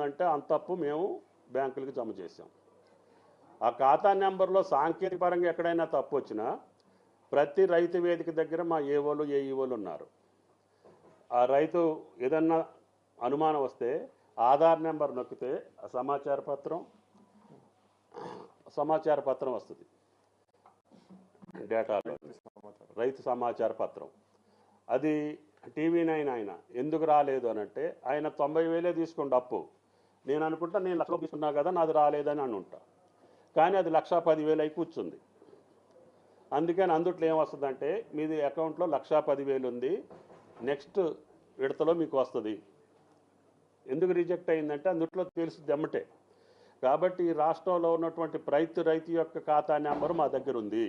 ఉందంటే అంత అప్పు మేము బ్యాంకులకు జమ చేసాం ఆ ఖాతా నెంబర్లో సాంకేతిక పరంగా ఎక్కడైనా తప్పు వచ్చినా ప్రతి రైతు వేదిక దగ్గర మా ఏవోలు ఏఈఓలు ఉన్నారు. ఆ రైతు ఏదన్నా అనుమానం వస్తే ఆధార్ నెంబర్ నొక్కితే ఆ సమాచార పత్రం సమాచార పత్రం వస్తుంది. డేటాలో రైతు సమాచార పత్రం. అది టీవీ నైన్ ఆయన ఎందుకు రాలేదు అని అంటే ఆయన తొంభై వేలే తీసుకోండి అప్పు. నేను అనుకుంటా నేను లక్ష తీసుకున్నా కదా నాది రాలేదని అని ఉంటా. కానీ అది లక్షా పదివేలు అయి కూర్చుంది. అందుకని అందుట్లో ఏమొస్తుందంటే మీది అకౌంట్లో లక్షా పదివేలు ఉంది నెక్స్ట్ విడతలో మీకు వస్తుంది. ఎందుకు రిజెక్ట్ అయిందంటే అందుట్లో తెలుసు దెమ్మటే కాబట్టి ఈ రాష్ట్రంలో ఉన్నటువంటి రైతు రైతు యొక్క ఖాతా నెంబర్ మా దగ్గర ఉంది.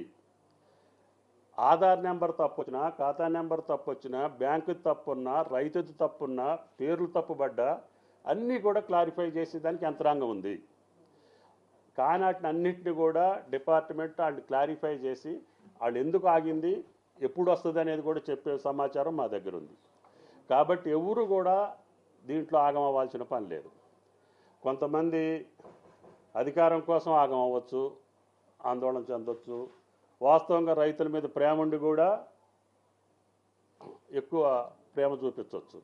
ఆధార్ నెంబర్ తప్పు వచ్చినా ఖాతా నెంబర్ తప్పు వచ్చినా బ్యాంకు తప్పున్నా రైతుది తప్పున్నా పేర్లు తప్పుబడ్డా అన్నీ కూడా క్లారిఫై చేసేదానికి యంత్రాంగం ఉంది. కానాటిని అన్నింటినీ కూడా డిపార్ట్మెంట్ వాళ్ళు క్లారిఫై చేసి వాళ్ళు ఎందుకు ఆగింది ఎప్పుడు వస్తుంది అనేది కూడా చెప్పే సమాచారం మా దగ్గర ఉంది. కాబట్టి ఎవరు కూడా దీంట్లో ఆగమవ్వాల్సిన పని లేదు. కొంతమంది అధికారం కోసం ఆగం అవ్వచ్చు ఆందోళన చెందొచ్చు. వాస్తవంగా రైతుల మీద ప్రేమ ఉండి కూడా ఎక్కువ ప్రేమ చూపించవచ్చు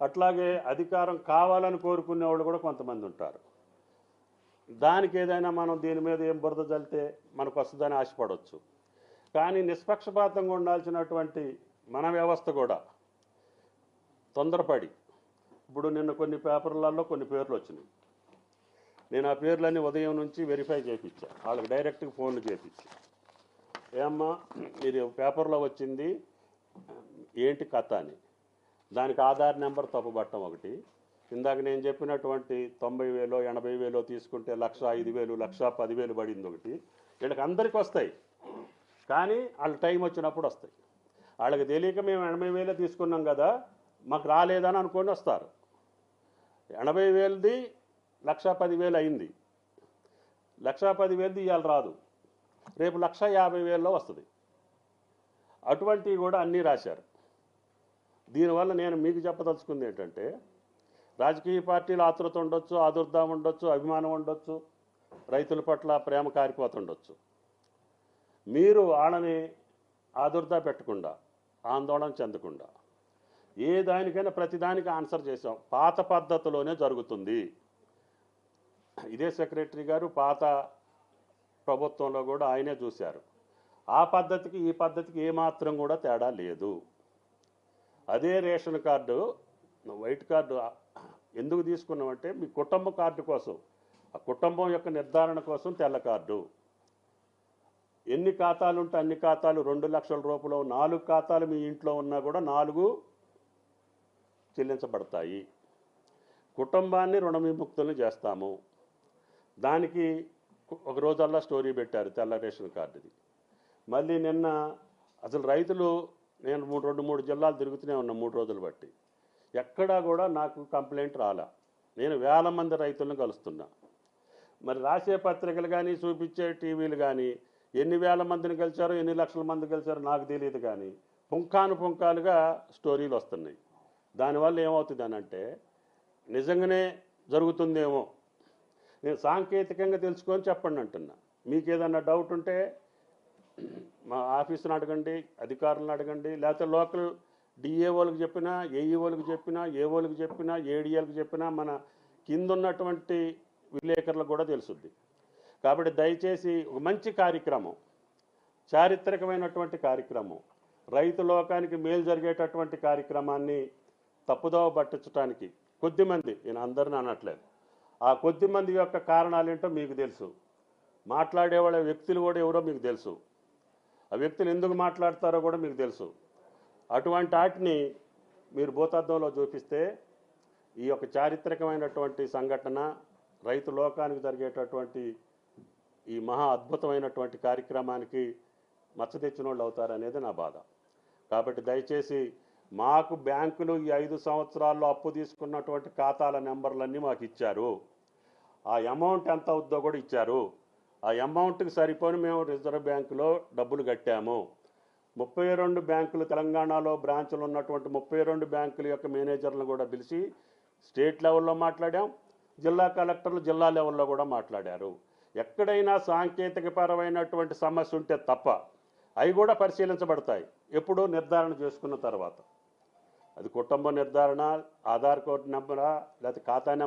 అట్లాగే అధికారం కావాలని కోరుకునే వాళ్ళు కూడా కొంతమంది ఉంటారు. దానికి ఏదైనా మనం దీని మీద ఏం బురద చల్లితే మనకు వస్తుందని ఆశపడవచ్చు కానీ నిష్పక్షపాతంగా ఉండాల్సినటువంటి మన వ్యవస్థ కూడా తొందరపడి ఇప్పుడు నిన్న కొన్ని పేపర్లలో కొన్ని పేర్లు వచ్చినాయి. నేను ఆ పేర్లన్నీ ఉదయం నుంచి వెరిఫై చేయించా వాళ్ళకి డైరెక్ట్గా ఫోన్లు చేయించి ఏమ్మా ఇది పేపర్లో వచ్చింది ఏంటి కథ అని. దానికి ఆధార్ నెంబర్ తప్పుపట్టం ఒకటి. ఇందాక నేను చెప్పినటువంటి తొంభై వేలో ఎనభై వేలో తీసుకుంటే లక్ష ఐదు వేలు లక్ష పదివేలు పడింది ఒకటి. వీళ్ళకి అందరికి వస్తాయి. కానీ వాళ్ళ టైం వచ్చినప్పుడు వస్తాయి. వాళ్ళకి తెలియక మేము ఎనభై వేలే తీసుకున్నాం కదా మాకు రాలేదని అనుకొని వస్తారు. ఎనభై వేలది లక్ష పదివేలు అయింది. లక్ష పదివేలది ఇవాళ రాదు. రేపు లక్ష యాభై వేలలో వస్తుంది. అటువంటివి కూడా అన్నీ రాశారు. దీనివల్ల నేను మీకు చెప్పదలుచుకుంది ఏంటంటే రాజకీయ పార్టీలు ఆతృత ఉండొచ్చు ఆదుర్దాం ఉండొచ్చు అభిమానం ఉండొచ్చు రైతుల పట్ల ప్రేమ కారిపోతుండొచ్చు మీరు వాళ్ళని ఆదుర్దా పెట్టకుండా ఆందోళన చెందకుండా ఏ దానికైనా ప్రతిదానికి ఆన్సర్ చేసాం పాత పద్ధతిలోనే జరుగుతుంది. ఇదే సెక్రటరీ గారు పాత ప్రభుత్వంలో కూడా ఆయనే చూశారు. ఆ పద్ధతికి ఈ పద్ధతికి ఏమాత్రం కూడా తేడా లేదు. అదే రేషన్ కార్డు వైట్ కార్డు ఎందుకు తీసుకున్నామంటే మీ కుటుంబ కార్డు కోసం. ఆ కుటుంబం యొక్క నిర్ధారణ కోసం తెల్ల కార్డు. ఎన్ని ఖాతాలు ఉంటే అన్ని ఖాతాలు రెండు లక్షల రూపాయలు నాలుగు ఖాతాలు మీ ఇంట్లో ఉన్నా కూడా నాలుగు చెల్లించబడతాయి. కుటుంబాన్ని రుణ విముక్తులను చేస్తాము. దానికి ఒక రోజల్లా స్టోరీ పెట్టారు తెల్ల రేషన్ కార్డుది. మళ్ళీ నిన్న అసలు రైతులు నేను మూడు రెండు మూడు జిల్లాలు తిరుగుతూనే ఉన్నా మూడు రోజులు బట్టి. ఎక్కడా కూడా నాకు కంప్లైంట్ రాలా. నేను వేల మంది రైతులను కలుస్తున్నా. మరి రాసే పత్రికలు కానీ చూపించే టీవీలు కానీ ఎన్ని వేల మందిని కలిశారో ఎన్ని లక్షల మంది కలిశారో నాకు తెలియదు కానీ పుంఖాను పుంఖాలుగా స్టోరీలు వస్తున్నాయి. దానివల్ల ఏమవుతుంది అని అంటే నిజంగానే జరుగుతుందేమో. నేను సాంకేతికంగా తెలుసుకొని చెప్పండి అంటున్నా. మీకు ఏదన్నా డౌట్ ఉంటే మా ఆఫీసును అడగండి అధికారులను అడగండి లేకపోతే లోకల్ డిఏఓలకు చెప్పినా ఏఈఓలకు చెప్పినా ఏఓలకు చెప్పినా ఏడిఏలకు చెప్పినా మన కింద ఉన్నటువంటి విలేకరులకు కూడా తెలుసుద్ది. కాబట్టి దయచేసి ఒక మంచి కార్యక్రమం చారిత్రకమైనటువంటి కార్యక్రమం రైతు లోకానికి మేలు జరిగేటటువంటి కార్యక్రమాన్ని తప్పుదోవ పట్టించడానికి కొద్దిమంది నేను అందరిని అనట్లేదు. ఆ కొద్ది మంది యొక్క కారణాలు ఏంటో మీకు తెలుసు. మాట్లాడే వాళ్ళ వ్యక్తులు కూడా ఎవరో మీకు తెలుసు. ఆ వ్యక్తులు ఎందుకు మాట్లాడతారో కూడా మీకు తెలుసు. అటువంటి వాటిని మీరు భూతద్దంలో చూపిస్తే ఈ యొక్క చారిత్రకమైనటువంటి సంఘటన రైతు లోకానికి జరిగేటటువంటి ఈ మహా అద్భుతమైనటువంటి కార్యక్రమానికి మచ్చ తెచ్చిన వాళ్ళు అవుతారనేది నా బాధ. కాబట్టి దయచేసి మాకు బ్యాంకులు ఈ ఐదు సంవత్సరాల్లో అప్పు తీసుకున్నటువంటి ఖాతాల నెంబర్లన్నీ మాకు ఇచ్చారు. ఆ అమౌంట్ ఎంత అవుద్దో కూడా ఇచ్చారు. ఆ అమౌంట్కి సరిపోని మేము రిజర్వ్ బ్యాంకులో డబ్బులు కట్టాము. ముప్పై రెండు బ్యాంకులు తెలంగాణలో బ్రాంచులు ఉన్నటువంటి ముప్పై రెండు బ్యాంకుల యొక్క మేనేజర్లను కూడా పిలిచి స్టేట్ లెవెల్లో మాట్లాడాం. జిల్లా కలెక్టర్లు జిల్లా లెవెల్లో కూడా మాట్లాడారు. ఎక్కడైనా సాంకేతికపరమైనటువంటి సమస్య ఉంటే తప్ప అవి కూడా పరిశీలించబడతాయి. ఎప్పుడూ నిర్ధారణ చేసుకున్న తర్వాత. అది కుటుంబ నిర్ధారణ ఆధార్ కార్డు నెంబరా లేకపోతే ఖాతా నెంబర్